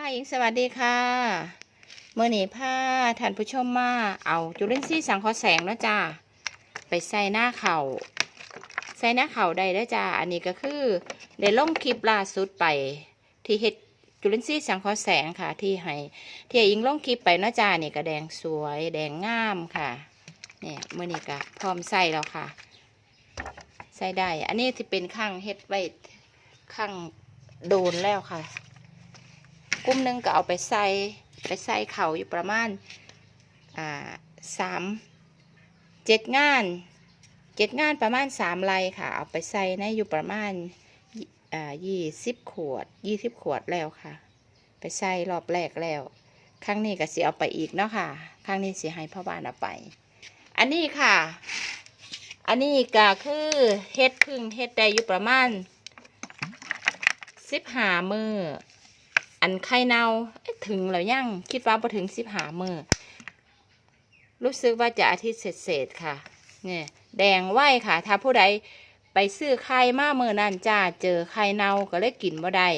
ค่ะหญิงสวัสดีค่ะเมื่อนี้พาท่านผู้ชมมาเอาจุลินทรีย์สังเคราะห์แสงเนาะจ้าไปใส่หน้าเขา่าใส่หน้าเข่าได้เด้อจ้าอันนี้ก็คือได้ลงคลิปล่าสุดไป ที่เฮ็ดจุลินทรีย์สังเคราะห์แสงค่ะ ที่ให้ที่หญิงลงคลิปไปนะจ้านี่ก็แดงสวยแดงงามค่ะเนี่ยเมื่อนี้ก็พร้อมใส่แล้วค่ะ ใส่ได้ อันนี้ที่เป็นข้างเฮ็ดไว้ข้างโดนแล้วค่ะ กลุ่มหนึ่งก็เอาไปใส่ไปใส่เขาอยู่ประมาณอ่าสามเจ็ดงานเจ็ดงานประมาณสามไร่ค่ะ เอาไปใส่ในอยู่ประมาณยี่อ่ายี่สิบขวดยี่สิบขวดแล้วค่ะ ไปใส่รอบแรกแล้วครั้งนี้ก็สิเอาไปอีกเนาะค่ะครั้งนี้สิให้พ่อบ้านเอาไป อันนี้ค่ะ อันนี้ก็คือเฮ็ดพึ่งเฮ็ดได้อยู่ประมาณสิบหามือ อันไข่เน่าถึงแล้วยังคิดว่าพอถึงสิบหามือรู้สึกว่าจะอาทิตย์เศษๆค่ะเนี่ยแดงไหวค่ะ ถ้าผู้ใดไปซื้อไข่มาเมื่อนั่นจ้าเจอไข่เน่าก็เลยกินบ่ได้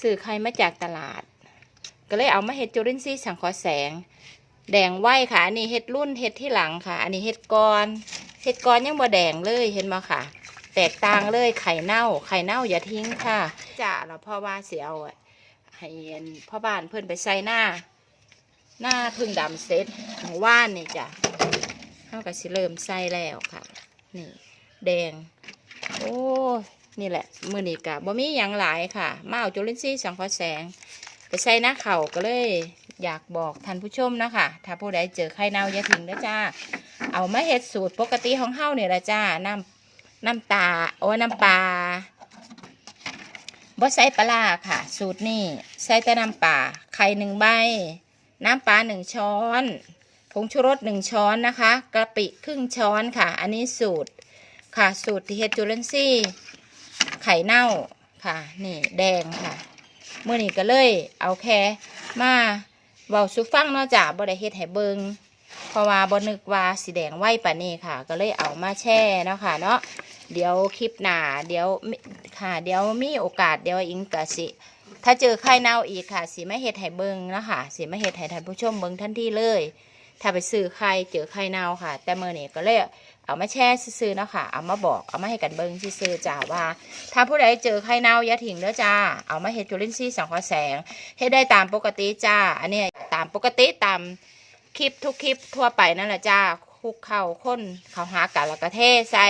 ซื้อไข่มาจากตลาด ก็เลยเอามาเห็ดจุลินทรีย์สังเคราะห์แสง แดงไหวค่ะ อันนี้เห็ดรุ่นเห็ดที่หลังค่ะ อันนี้เห็ดกอนเห็ดกอนยังบ่แดงเลยเห็นไหมค่ะ แตกต่างเลยไข่เน่า ไข่เน่าอย่าทิ้งค่ะจ้าเราพ่อว่าเสียเอาอะให้อันพ่อบ้านเพื่อนไปใส่หน้า หน้าพึ่งดำเซ็ตของว่านนี่จ้ะเขาก็สิเริ่มใส่แล้วค่ะ นี่ แดง โอ้นี่แหละมือนี่กะบ่มีอย่างหลายค่ะ มาเอาจุลินทรีย์สังเคราะห์แสง ไปใส่หน้าเข่าก็เลย อยากบอกท่านผู้ชมนะคะถ้าผู้ใดเจอไข่เน่าอย่าทิ้งนะจ้าเอามาเฮ็ดสูตรปกติของเฮาเนี่ยละจ้าน้ำ น้ำตาโอ้น้ำปลาบ่ใส่ปลาค่ะ สูตรนี่ใส่แต่น้ำปลาไข่หนึ่งใบ น้ำปลาหนึ่งช้อนผงชูรสหนึ่งช้อนนะคะกะปิครึ่งช้อนค่ะ อันนี้สูตรค่ะสูตรที่เฮจูเลนซี่ไข่เน่าค่ะนี่แดงค่ะเมื่อนี้ก็เลยเอาแค่มาเว้าสุฟังนาะจ้ะบ่ได้เฮ็ดให้เบิงเพราะว่าบ่นึกว่าสีแดงไหวปานนี้ค่ะ ก็เลยเอามาแช่เนาะค่ะเนาะ เดี๋ยวคลิปหน้าเดี๋ยวค่ะ เดี๋ยวมีโอกาสเดี๋ยวอิงก็สิ ถ้าเจอไข่เน่าอีกค่ะสิไม่เฮ็ดให้เบิงนะค่ะสิไม่เฮ็ดให้ท่านผู้ชมเบิงทันทีเลย ถ้าไปซื้อไข่เจอไข่เน่าค่ะ แต่เมื่อนี้ก็เลยเอามาแช่ซื้อๆนะค่ะเอามาบอกเอามาให้กันเบิงซื้อจ้าว่า ถ้าผู้ใดเจอไข่เน่าอย่าทิ้งเด้อจ้า เอามาเฮ็ดจุลินทรีย์สังเคราะห์แสงเฮ็ดได้ตามปกติจ้า อันนี้ตามปกติตามคลิปทุกคลิปทั่วไปนั่นแหละจ้าคลุกเข้าข้นเข้าหากันแล้วก็เทใส่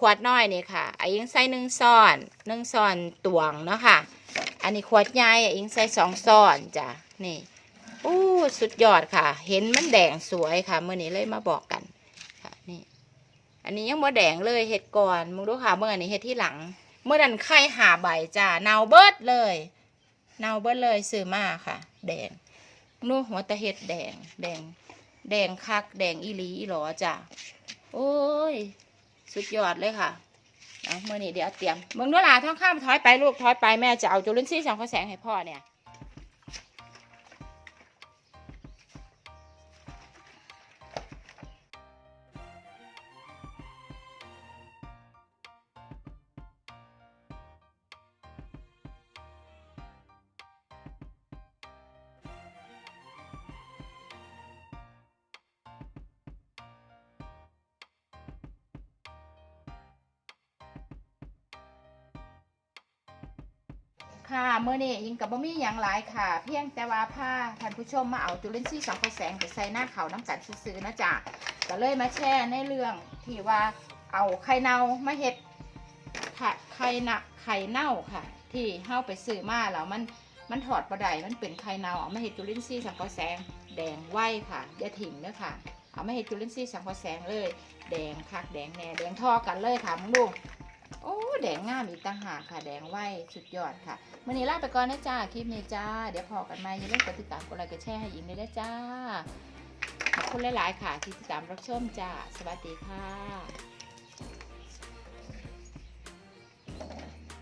ขวดน้อยนี่ค่ะอายิงใส่หนึ่งซ้อนหนึ่งซ้อนตวงเนาะค่ะ อันนี้ขวดใหญ่อายิงใส่สองซ้อนจ้ะนี่อู้สุดยอดค่ะ เห็นมันแดงสวยค่ะเมื่อนี้เลยมาบอกกันค่ะนี่อันนี้ยังบ่แดงเลยเห็ดก่อนมึงดูค่ะเมื่อนี้เห็ดที่หลัง เมื่อนั้นไข่หาใบจ้าเนาเบิดเลยเนาเบิดเลยซื้อมาค่ะ แดงนู่หัวตะเห็ดแดง แดง แดงคัก แดงอีหลีอีหลอจ้าโอ้ย สุดยอดเลยค่ะเอาเมื่อนี้เดี๋ยวเตรียมมึงดูหลาท้องข้ามถอยไปลูกถอยไปแม่จะเอาจุลินทรีย์สังเคราะห์แสงให้พ่อเนี่ย ค่ะเมื่อนี้ยิงกับบะมี่อย่างหลายค่ะ เพียงแต่ว่าผ้าท่านผู้ชมมาเอาจุลินทรีย์สังเคราะห์แสงไปใส่หน้าเขาน้ำกันซื้อๆนะจ๊ะก็เลยมาแช่ในเรื่องที่ว่าเอาไข่เน่ามาเห็ดค่ะไข่นะไข่เน่าค่ะ ที่เฮาไปซื้อมาแล้วมันมันถอดประไดมันเป็นไข่เน่าเอามาเห็ดจุลินทรีย์สังเคราะห์แสงแดงไหวค่ะอย่าถิ่งเด้อค่ะเอามาเห็ดจุลินทรีย์สังเคราะห์แสงเลย แดงคักแดงแน่แดงท่อกันเลยค่ะมึงดู โอ้แดงงามอีกต่างหากค่ะ แดงไหวสุดยอดค่ะวันนี้ลาไปก่อนนะจ้าคลิปนี้จ้า เดี๋ยวพอกันใหม่อย่าลืมกดติดตามกดไลค์กดแชร์ให้อิงเลยนะจ้าขอบคุณหลาย ๆ ค่ะ ที่ติดตามรับชมจ้า สวัสดีค่ะ